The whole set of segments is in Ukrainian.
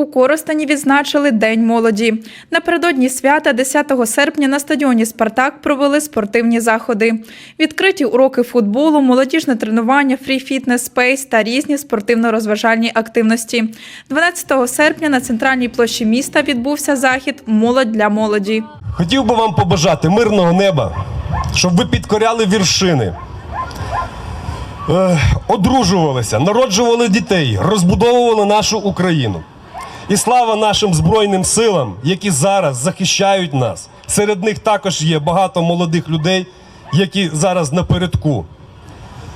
У Коростені відзначили День молоді. Напередодні свята 10 серпня на стадіоні Спартак провели спортивні заходи. Відкриті уроки футболу, молодіжне тренування, фрі-фітнес, спейс та різні спортивно-розважальні активності. 12 серпня на центральній площі міста відбувся захід Молодь для молоді. Хотів би вам побажати мирного неба, щоб ви підкоряли віршини, е, одружувалися, народжували дітей, розбудовували нашу Україну. І слава нашим Збройним силам, які зараз захищають нас. Серед них також є багато молодих людей, які зараз напередку.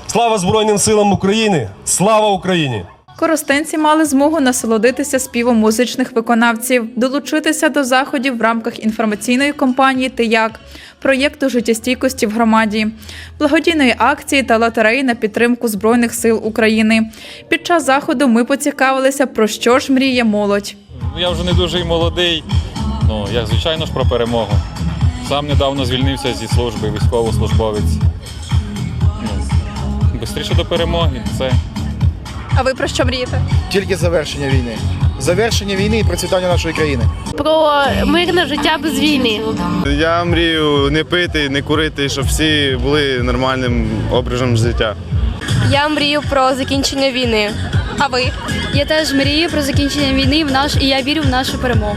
Слава Збройним силам України! Слава Україні! Коростенці мали змогу насолодитися співом музичних виконавців, долучитися до заходів в рамках інформаційної кампанії «Ти як» проєкту життєстійкості в громаді, благодійної акції та лотереї на підтримку Збройних сил України. Під час заходу ми поцікавилися, про що ж мріє молодь. Ну, Я вже не дуже молодий. Ну, як звичайно ж про перемогу. Сам недавно звільнився зі служби, військовослужбовець. Ну, бистріше до перемоги. Це А ви про що мрієте? Тільки завершення війни. Завершення війни і процвітання нашої країни. про мирне життя без війни. Я мрію не пити, не курити, щоб всі були нормальним образом життя. Я мрію про закінчення війни. А ви? Я теж мрію про закінчення війни в наш і я вірю в нашу перемогу.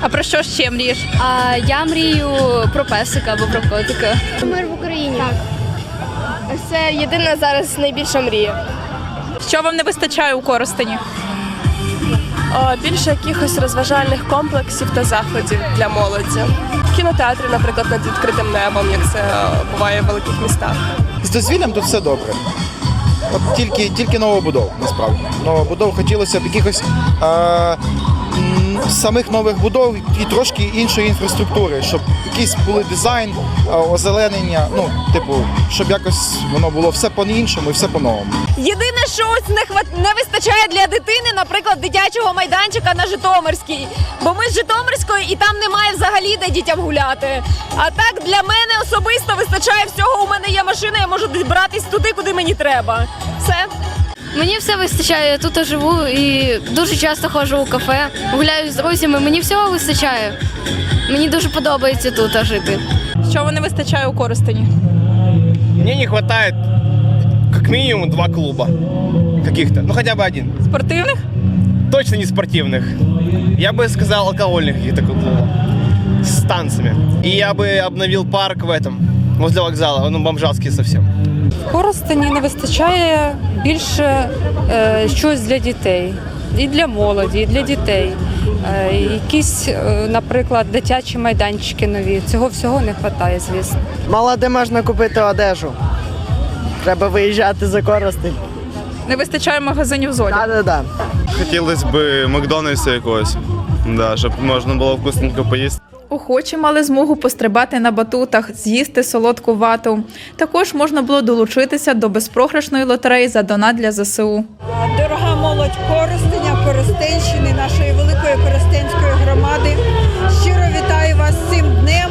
А про що ще мрієш? А я мрію про песика або про котика. Мир в Україні. Так. Це єдина зараз найбільша мрія. Що вам не вистачає у Коростені? більше якихось розважальних комплексів та заходів для молоді. Кінотеатри, наприклад, над відкритим небом, як це е, буває в великих містах. З дозвіллям тут все добре. От тільки, тільки новобудов, насправді. Новобудов хотілося б якихось е, самих нових будов і трошки іншої інфраструктури, щоб якийсь були дизайн, е, озеленення, ну, типу, щоб якось воно було все по-іншому і все по-новому. Єдине, що ось не хват... не вистачає для дитини, наприклад, дитячого майданчика на Житомирській. Бо ми з Житомирської і там немає взагалі де дітям гуляти. А так для мене особисто вистачає всього. У мене є машина, я можу добратись туди, куди мені треба. Все. Мені все вистачає, я тут живу і дуже часто ходжу у кафе, гуляю з друзями. Мені всього вистачає. Мені дуже подобається тут жити. Що вам не вистачає у Коростені? Мне не хватает как минимум два клуба каких-то, ну хотя бы один. Спортивних? Точно не спортивных. Я бы сказал алкогольных каких-то клубов с танцами. И я бы обновил парк в этом, возле вокзала, он бомжатский совсем. Коростені не вистачає більше е, щось для дітей, і для молоді, і для дітей. Е, якісь, е, наприклад, дитячі майданчики нові. Цього всього не вистачає, звісно. Мало де можна купити одежу. Треба виїжджати за Коростень. Не вистачає магазинів зоні. Да-да-да. Хотілося б Макдональдса якогось, да, щоб можна було вкусненько поїсти. Охочі мали змогу пострибати на батутах, з'їсти солодку вату. Також можна було долучитися до безпрограшної лотереї за донат для ЗСУ. Дорога молодь Коростеня, Коростенщини, нашої великої Коростенської громади. Щиро вітаю вас з цим днем.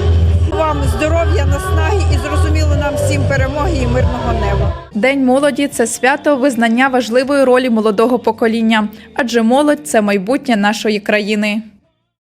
Вам здоров'я, наснаги і зрозуміло нам всім перемоги і мирного неба. День молоді це свято визнання важливої ролі молодого покоління, адже молодь це майбутнє нашої країни.